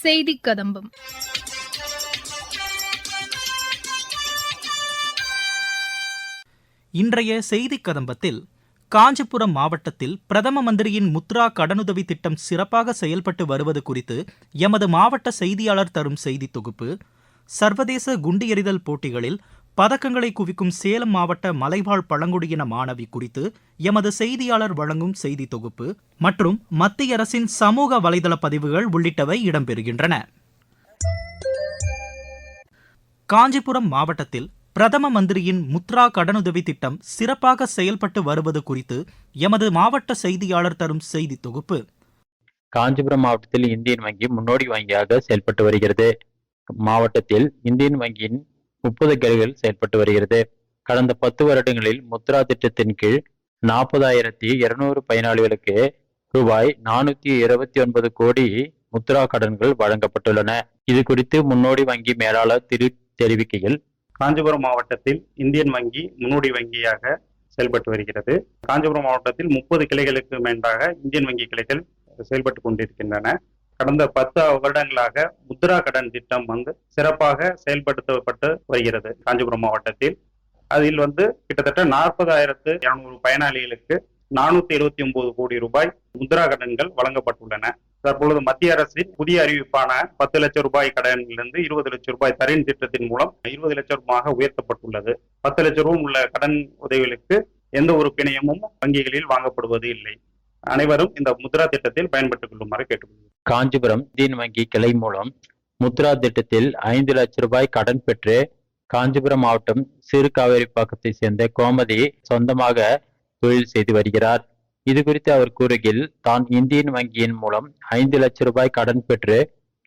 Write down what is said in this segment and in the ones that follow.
செய்தி கதம்பம் இன்றைய செய்தி கதம்பத்தில் காஞ்சிபுரம் மாவட்டத்தில் பிரதம மந்திரியின் முத்ரா கடனுதவி திட்டம் சிறப்பாக செயல்பட்டு வருவது குறித்து எமது மாவட்ட செய்தியாளர் தரும் செய்தி தொகுப்பு சர்வதேச குண்டு எறிதல் போட்டிகளில் பதக்கங்களை குவிக்கும் சேலம் மாவட்ட மலைவாழ் பழங்குடியின மாணவி குறித்து எமது செய்தியாளர் வழங்கும் செய்தி தொகுப்பு மற்றும் மத்திய அரசின் சமூக வலைதள பதிவுகள் உள்ளிட்டவை இடம்பெறுகின்றன. காஞ்சிபுரம் மாவட்டத்தில் பிரதம மந்திரியின் முத்ரா கடனுதவி திட்டம் சிறப்பாக செயல்பட்டு வருவது குறித்து எமது மாவட்ட செய்தியாளர் தரும் செய்தி தொகுப்பு. காஞ்சிபுரம் மாவட்டத்தில் இந்தியன் வங்கி முன்னோடி வங்கியாக செயல்பட்டு வருகிறது. மாவட்டத்தில் இந்தியன் வங்கியின் முப்பது கிளைகள் செயல்பட்டு வருகிறது. கடந்த பத்து வருடங்களில் முத்ரா திட்டத்தின் கீழ் நாற்பதாயிரத்தி இருநூறு பயனாளிகளுக்கு ரூபாய் நானூத்தி இருபத்தி ஒன்பது கோடி முத்ரா கடன்கள் வழங்கப்பட்டுள்ளன. இது குறித்து முன்னோடி வங்கி மேலாளர் திரு தெரிவிக்கையில் காஞ்சிபுரம் மாவட்டத்தில் இந்தியன் வங்கி முன்னோடி வங்கியாக செயல்பட்டு வருகிறது. காஞ்சிபுரம் மாவட்டத்தில் முப்பது கிளைகளுக்கு மேண்டாக இந்தியன் வங்கி கிளைகள் செயல்பட்டு கொண்டிருக்கின்றன. கடந்த பத்து வருடங்களாக முத்ரா கடன் திட்டம் வந்து சிறப்பாக செயல்படுத்தப்பட்டு வருகிறது. காஞ்சிபுரம் மாவட்டத்தில். அதில் வந்து கிட்டத்தட்ட நாற்பதாயிரத்து இருநூறு பயனாளிகளுக்கு நானூத்தி எழுபத்தி ஒன்பது கோடி ரூபாய் முத்ரா கடன்கள் வழங்கப்பட்டுள்ளன. தற்பொழுது மத்திய அரசின் புதிய அறிவிப்பான பத்து லட்சம் ரூபாய் கடனிலிருந்து இருபது லட்சம் ரூபாய் தரின் திட்டத்தின் மூலம் இருபது லட்சம் ரூபாயாக உயர்த்தப்பட்டுள்ளது. பத்து லட்சம் ரூபாய் உள்ள கடன் உதவிகளுக்கு எந்த ஒரு பிணையமும் வங்கிகளில் வாங்கப்படுவது இல்லை. அனைவரும் இந்த முத்ரா திட்டத்தில் பயன்பட்டுக் கொள்ளுமாறு கேட்டுக்கொள்கிறேன் காஞ்சிபுரம் இந்தியன் வங்கி கிளை மூலம் முத்ரா திட்டத்தில் ஐந்து லட்சம் ரூபாய் கடன் பெற்று காஞ்சிபுரம் மாவட்டம் சிறு காவேரிப்பாக்கத்தை சேர்ந்த கோமதி சொந்தமாக தொழில் செய்து வருகிறார். இது குறித்து அவர் கூறுகையில் தான் இந்தியன் வங்கியின் மூலம் ஐந்து லட்சம் ரூபாய் கடன் பெற்று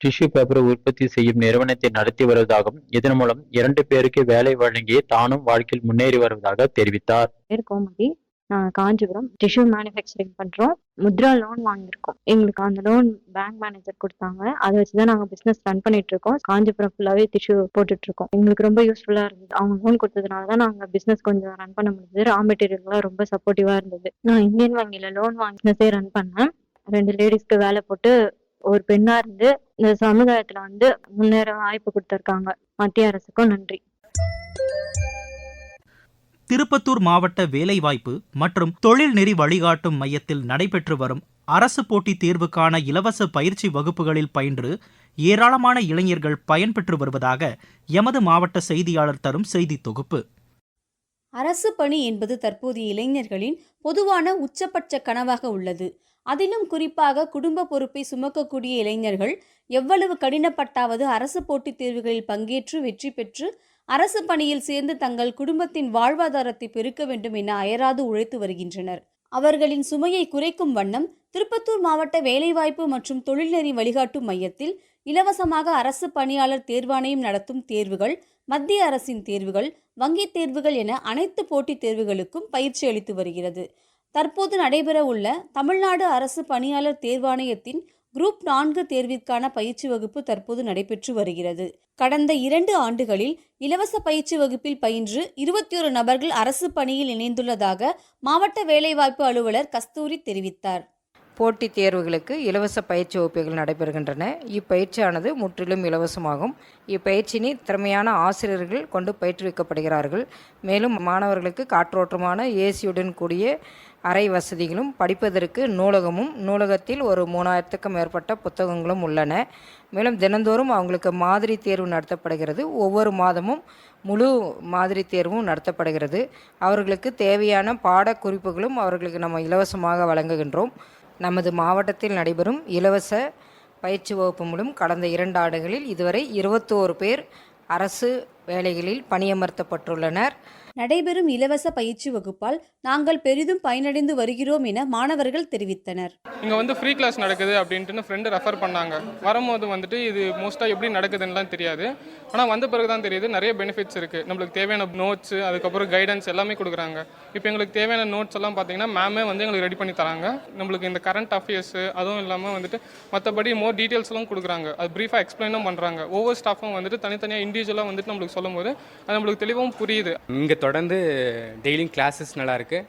டிஷ்யூ பேப்பர் உற்பத்தி செய்யும் நிறுவனத்தை நடத்தி வருவதாகவும் இதன் மூலம் இரண்டு பேருக்கு வேலை வழங்கி தானும் வாழ்க்கையில் முன்னேறி வருவதாக தெரிவித்தார். கோமதி. நாங்கள் காஞ்சிபுரம். டிஷ்யூ மேனுஃபேக்சரிங் பண்ணுறோம் முத்ரா லோன் வாங்கியிருக்கோம். எங்களுக்கு அந்த லோன் பேங்க் மேனேஜர் கொடுத்தாங்க. அதை வச்சு தான் நாங்கள் பிஸ்னஸ் ரன் பண்ணிட்டு இருக்கோம் காஞ்சிபுரம் ஃபுல்லாகவே டிஷ்யூ போட்டுட்டு இருக்கோம் எங்களுக்கு ரொம்ப யூஸ்ஃபுல்லாக இருந்தது. அவங்க லோன் கொடுத்ததுனால தான் நாங்கள் பிஸ்னஸ் கொஞ்சம் ரன் பண்ண முடிஞ்சது. ரா மெட்டீரியல்லாம் ரொம்ப சப்போர்ட்டிவாக இருந்தது. நான் இந்தியன் வங்கியில் லோன் வாங்கினஸே ரன் பண்ணேன். ரெண்டு லேடிஸ்க்கு வேலை போட்டு ஒரு பெண்ணா இருந்து இந்த சமுதாயத்துல வந்து முன்னேற வாய்ப்பு கொடுத்திருக்காங்க. மத்திய அரசுக்கும் நன்றி. திருப்பத்தூர் மாவட்ட வேலைவாய்ப்பு மற்றும் தொழில் நெறி வழிகாட்டும் மையத்தில் நடைபெற்று வரும் அரசு போட்டித் தேர்வுக்கான இலவச பயிற்சி வகுப்புகளில் பயின்று ஏராளமான இளைஞர்கள் பயன்பெற்று வருவதாக எமது மாவட்ட செய்தியாளர் தரும் செய்தி தொகுப்பு. அரசு பணி என்பது தற்போதைய இளைஞர்களின் பொதுவான உச்சபட்ச கனவாக உள்ளது. அதிலும் குறிப்பாக குடும்ப பொறுப்பை சுமக்கக்கூடிய இளைஞர்கள் எவ்வளவு கடினப்பட்டாவது அரசு போட்டித் தேர்வுகளில் பங்கேற்று வெற்றி பெற்று அரசு பணியில் சேர்ந்து தங்கள் குடும்பத்தின் வாழ்வாதாரத்தை பெருக்க வேண்டும் என அயராது உழைத்து வருகின்றனர். அவர்களின் சுமையை குறைக்கும் வண்ணம் திருப்பத்தூர் மாவட்ட வேலைவாய்ப்பு மற்றும் தொழில்நெறி வழிகாட்டும் மையத்தில் இலவசமாக அரசு பணியாளர் தேர்வாணையம் நடத்தும் தேர்வுகள் மத்திய அரசின் தேர்வுகள் வங்கித் தேர்வுகள் என அனைத்து போட்டித் தேர்வுகளுக்கும் பயிற்சி அளித்து வருகிறது. தற்போது நடைபெற உள்ள தமிழ்நாடு அரசு பணியாளர் தேர்வாணையத்தின் குரூப் நான்கு தேர்விற்கான பயிற்சி வகுப்பு தற்போது நடைபெற்று வருகிறது. கடந்த இரண்டு ஆண்டுகளில் இலவச பயிற்சி வகுப்பில் பயின்று இருபத்தி ஒரு நபர்கள் அரசு பணியில் இணைந்துள்ளதாக மாவட்ட வேலைவாய்ப்பு அலுவலர் கஸ்தூரி தெரிவித்தார். போட்டித் தேர்வுகளுக்கு இலவச பயிற்சி வகுப்புகள் நடைபெறுகின்றன. இப்பயிற்சியானது முற்றிலும் இலவசமாகும். இப்பயிற்சியினை திறமையான ஆசிரியர்கள் கொண்டு பயிற்றுவிக்கப்படுகிறார்கள். மேலும் மாணவர்களுக்கு காற்றோட்டமான ஏசியுடன் கூடிய அறை வசதிகளும் படிப்பதற்கு நூலகமும் நூலகத்தில் ஒரு மூணாயிரத்துக்கும் மேற்பட்ட புத்தகங்களும் உள்ளன. மேலும் தினந்தோறும் அவங்களுக்கு மாதிரி தேர்வு நடத்தப்படுகிறது. ஒவ்வொரு மாதமும் முழு மாதிரி தேர்வும் நடத்தப்படுகிறது. அவர்களுக்கு தேவையான பாடக்குறிப்புகளும் அவர்களுக்கு நம்ம இலவசமாக வழங்குகின்றோம். நமது மாவட்டத்தில் நடைபெறும் இலவச பயிற்சி வகுப்பு மூலம் கடந்த இரண்டு ஆண்டுகளில் இதுவரை இருபத்தோரு பேர் அரசு வேலைகளில் பணியமர்த்தப்பட்டுள்ளனர். நடைபெறும் இலவச பயிற்சி வகுப்பால் நாங்கள் பெரிதும் பயனடைந்து வருகிறோம் என மாணவர்கள் தெரிவித்தனர். இங்கே வந்து ஃப்ரீ கிளாஸ் நடக்குது அப்படின்ட்டு ஃப்ரெண்டு ரெஃபர் பண்ணாங்க. வரும்போது வந்துட்டு இது மோஸ்ட்டாக எப்படி நடக்குதுன்னுலாம் தெரியாது. ஆனால் வந்த பிறகு தான் தெரியுது நிறைய பெனிஃபிட்ஸ் இருக்குது நம்மளுக்கு தேவையான நோட்ஸு அதுக்கப்புறம் கைடன்ஸ் எல்லாமே கொடுக்குறாங்க. இப்போ எங்களுக்கு தேவையான நோட்ஸ் எல்லாம் பார்த்தீங்கன்னா மேமே வந்து எங்களுக்கு ரெடி பண்ணி தராங்க. நம்மளுக்கு இந்த கரண்ட் அஃபேர்ஸு அதுவும் இல்லாமல் வந்துட்டு மற்றபடி மோர் டீட்டெயில்ஸ்லாம் கொடுக்குறாங்க. அது ப்ரீஃபாக எக்ஸ்பிளைனும் பண்ணுறாங்க ஒவ்வொரு ஸ்டாஃபும் வந்துட்டு தனித்தனியாக இண்டிவிஜுவலாக வந்துட்டு நம்மளுக்கு சொல்லும்போது அது நம்மளுக்கு தெளிவாகவும் புரியுது. இங்கே தொடர்ந்து டெய்லியும் கிளாஸஸ் நல்லாயிருக்கு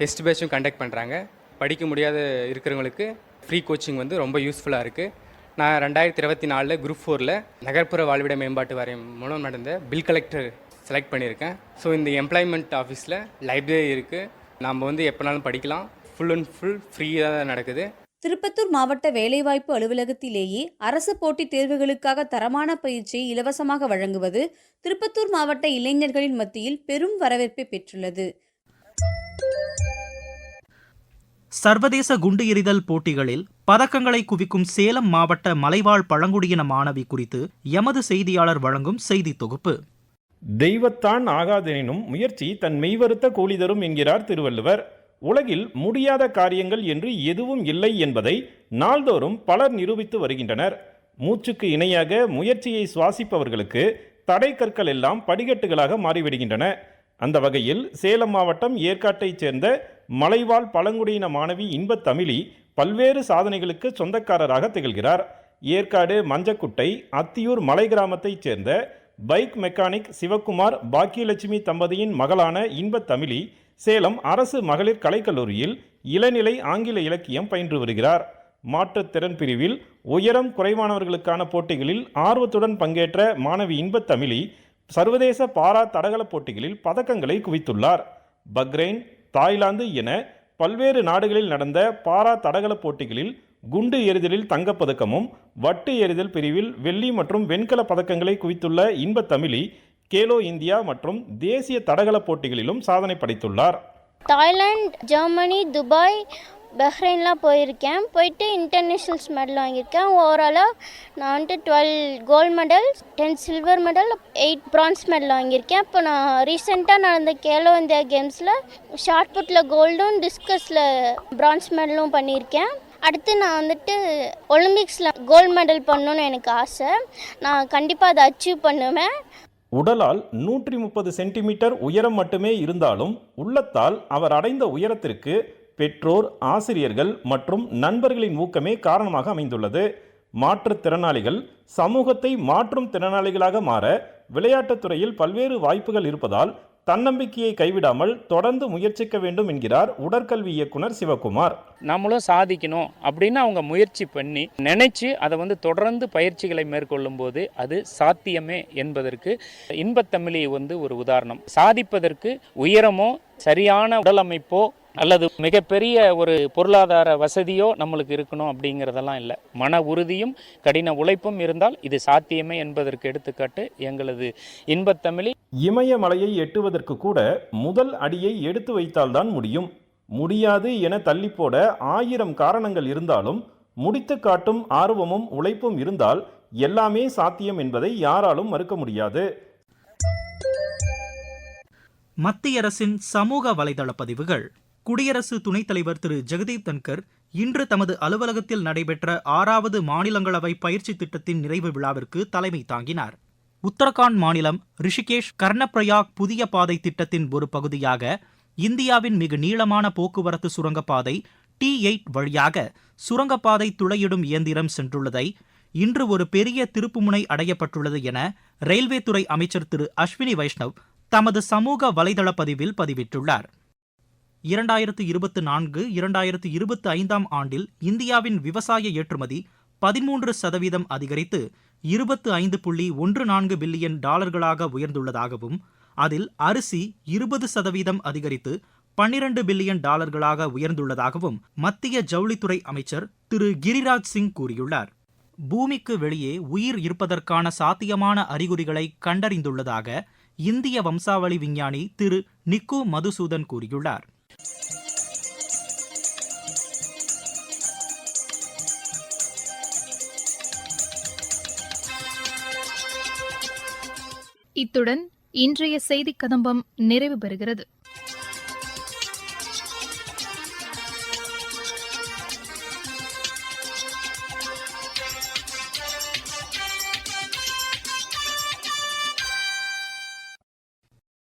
டெஸ்ட் பேட்சும் கண்டக்ட் பண்ணுறாங்க படிக்க முடியாத இருக்கிறவங்களுக்கு ஃப்ரீ கோச்சிங் வந்து ரொம்ப யூஸ்ஃபுல்லாக இருக்குது நான் ரெண்டாயிரத்தி இருபத்தி நாலில் குரூப் ஃபோரில் நகர்ப்புற வாழ்விட மேம்பாட்டு வாரியம் மூலம் நடந்த பில் கலெக்டர் செலக்ட் பண்ணியிருக்கேன். ஸோ இந்த எம்ப்ளாய்மெண்ட் ஆஃபீஸில் லைப்ரரி இருக்குது நாம் வந்து எப்போனாலும் படிக்கலாம். ஃபுல் அண்ட் ஃபுல் ஃப்ரீயாக தான் நடக்குது. திருப்பத்தூர் மாவட்ட வேலைவாய்ப்பு அலுவலகத்திலேயே அரசு போட்டித் தேர்வுகளுக்காக தரமான பயிற்சியை இலவசமாக வழங்குவது திருப்பத்தூர் மாவட்ட இளைஞர்களின் மத்தியில் பெரும் வரவேற்பை பெற்றுள்ளது. சர்வதேச குண்டு எறிதல் போட்டிகளில் பதக்கங்களை குவிக்கும் சேலம் மாவட்ட மலைவாழ் பழங்குடியின மாணவி குறித்து எமது செய்தியாளர் வழங்கும் செய்தி தொகுப்பு. தெய்வத்தான் ஆகாதெனினும் முயற்சி தன் மெய்வருத்த கூலி தரும் என்கிறார் திருவள்ளுவர். உலகில் முடியாத காரியங்கள் என்று எதுவும் இல்லை என்பதை நாள்தோறும் பலர் நிரூபித்து வருகின்றனர். மூச்சுக்கு இணையாக முயற்சியை சுவாசிப்பவர்களுக்கு தடை கற்கள் எல்லாம் படிக்கட்டுகளாக மாறிவிடுகின்றன. அந்த வகையில் சேலம் மாவட்டம் ஏற்காட்டைச் சேர்ந்த மலைவாழ் பழங்குடியின மாணவி இன்பத் தமிழி பல்வேறு சாதனைகளுக்கு சொந்தக்காரராக திகழ்கிறார். ஏற்காடு மஞ்சக்குட்டை அத்தியூர் மலை கிராமத்தைச் சேர்ந்த பைக் மெக்கானிக் சிவக்குமார் பாக்கியலட்சுமி தம்பதியின் மகளான இன்பத் தமிழி சேலம் அரசு மகளிர் கலைக்கல்லூரியில் இளநிலை ஆங்கில இலக்கியம் பயின்று வருகிறார். மாற்றுத்திறன் பிரிவில் உயரம் குறைவானவர்களுக்கான போட்டிகளில் ஆர்வத்துடன் பங்கேற்ற மாணவி இன்பத்தமிழி சர்வதேச பாரா தடகள போட்டிகளில் பதக்கங்களை குவித்துள்ளார். பக்ரைன் தாய்லாந்து என பல்வேறு நாடுகளில் நடந்த பாரா தடகள போட்டிகளில் குண்டு எறிதலில் தங்கப்பதக்கமும் வட்டு எறிதல் பிரிவில் வெள்ளி மற்றும் வெண்கல பதக்கங்களை குவித்துள்ள இன்பத்தமிழி கேலோ இந்தியா மற்றும் தேசிய தடகள போட்டிகளிலும் சாதனை படைத்துள்ளார். தாய்லாந்து ஜெர்மனி துபாய் பஹ்ரைன்லாம் போயிருக்கேன். போயிட்டு இன்டர்நேஷ்னல்ஸ் மெடல் வாங்கியிருக்கேன். ஓவராலாக நான் வந்துட்டு twelve gold medal ten silver medal eight bronze medal வாங்கியிருக்கேன். இப்போ நான் ரீசெண்டாக நடந்த கேலோ இந்தியா கேம்ஸில் ஷார்ட் புட்டில் கோல்டும் டிஸ்கஸில் ப்ரான்ஸ் மெடலும் பண்ணியிருக்கேன். அடுத்து நான் வந்துட்டு ஒலிம்பிக்ஸில் கோல்டு மெடல் பண்ணணும்னு எனக்கு ஆசை. நான் கண்டிப்பாக அதை அச்சீவ் பண்ணுவேன். உடலால் நூற்றி முப்பது சென்டிமீட்டர் உயரம் மட்டுமே இருந்தாலும் உள்ளத்தால் அவர் அடைந்த உயரத்திற்கு பெற்றோர் ஆசிரியர்கள் மற்றும் நண்பர்களின் ஊக்கமே காரணமாக அமைந்துள்ளது. மாற்றுத்திறனாளிகள் சமூகத்தை மாற்றும் திறனாளிகளாக மாற விளையாட்டுத் துறையில் பல்வேறு வாய்ப்புகள் இருப்பதால் தன்னம்பிக்கையை கைவிடாமல் தொடர்ந்து முயற்சிக்க வேண்டும் என்கிறார் உடற்கல்வி இயக்குனர் சிவகுமார். நம்மளும் சாதிக்கணும் அப்படின்னு அவங்க முயற்சி பண்ணி நினைச்சு அதை வந்து தொடர்ந்து பயிற்சிகளை மேற்கொள்ளும் போது அது சாத்தியமே என்பதற்கு இன்பத்தமிழி வந்து ஒரு உதாரணம். சாதிப்பதற்கு உயரமோ சரியான உடல் அமைப்போ அல்லது மிகப்பெரிய ஒரு பொருளாதார வசதியோ நம்மளுக்கு இருக்கணும் அப்படிங்கிறதெல்லாம் இல்லை. மன உறுதியும் கடின உழைப்பும் இருந்தால் இது சாத்தியமே என்பதற்கு எடுத்துக்காட்டு எங்களது இன்பத்தமிழி. இமயமலையை எட்டுவதற்கு கூட முதல் அடியை எடுத்து வைத்தால்தான் முடியும். முடியாது என தள்ளிப்போட ஆயிரம் காரணங்கள் இருந்தாலும் முடித்து காட்டும் ஆர்வமும் உழைப்பும் இருந்தால் எல்லாமே சாத்தியம் என்பதை யாராலும் மறுக்க முடியாது. மத்திய அரசின் சமூக வலைதள பதிவுகள். குடியரசு துணைத் தலைவர் திரு. ஜெகதீப் தன்கர் இன்று தமது அலுவலகத்தில் நடைபெற்ற ஆறாவது மாநிலங்களவை பயிற்சி திட்டத்தின் நிறைவு விழாவிற்கு தலைமை தாங்கினார். உத்தரகாண்ட் மாநிலம் ரிஷிகேஷ் கர்ணப்பிரயாக் புதிய பாதை திட்டத்தின் ஒரு பகுதியாக இந்தியாவின் மிக நீளமான போக்குவரத்து சுரங்கப்பாதை டி எயிட் வழியாக சுரங்கப்பாதை துளையிடும் இயந்திரம் சென்றுள்ளதை இன்று ஒரு பெரிய திருப்புமுனை அடையப்பட்டுள்ளது என ரயில்வே துறை அமைச்சர் திரு. அஸ்வினி வைஷ்ணவ் தமது சமூக வலைதள பதிவில் பதிவிட்டுள்ளார். இரண்டாயிரத்து இருபத்து நான்கு இரண்டாயிரத்து இருபத்தி ஐந்தாம் ஆண்டில் இந்தியாவின் விவசாய ஏற்றுமதி பதிமூன்று சதவீதம் அதிகரித்து இருபத்து ஐந்து புள்ளி ஒன்று நான்கு பில்லியன் டாலர்களாக உயர்ந்துள்ளதாகவும் அதில் அரிசி இருபது சதவீதம் அதிகரித்து பன்னிரண்டு பில்லியன் டாலர்களாக உயர்ந்துள்ளதாகவும் மத்திய ஜவுளித்துறை அமைச்சர் திரு கிரிராஜ் சிங் கூறியுள்ளார். பூமிக்கு வெளியே உயிர் இருப்பதற்கான சாத்தியமான அறிகுறிகளை கண்டறிந்துள்ளதாக இந்திய வம்சாவளி விஞ்ஞானி திரு நிக்கு மதுசூதன் கூறியுள்ளார். இத்துடன் இன்றைய செய்திக் கதம்பம் நிறைவு பெறுகிறது.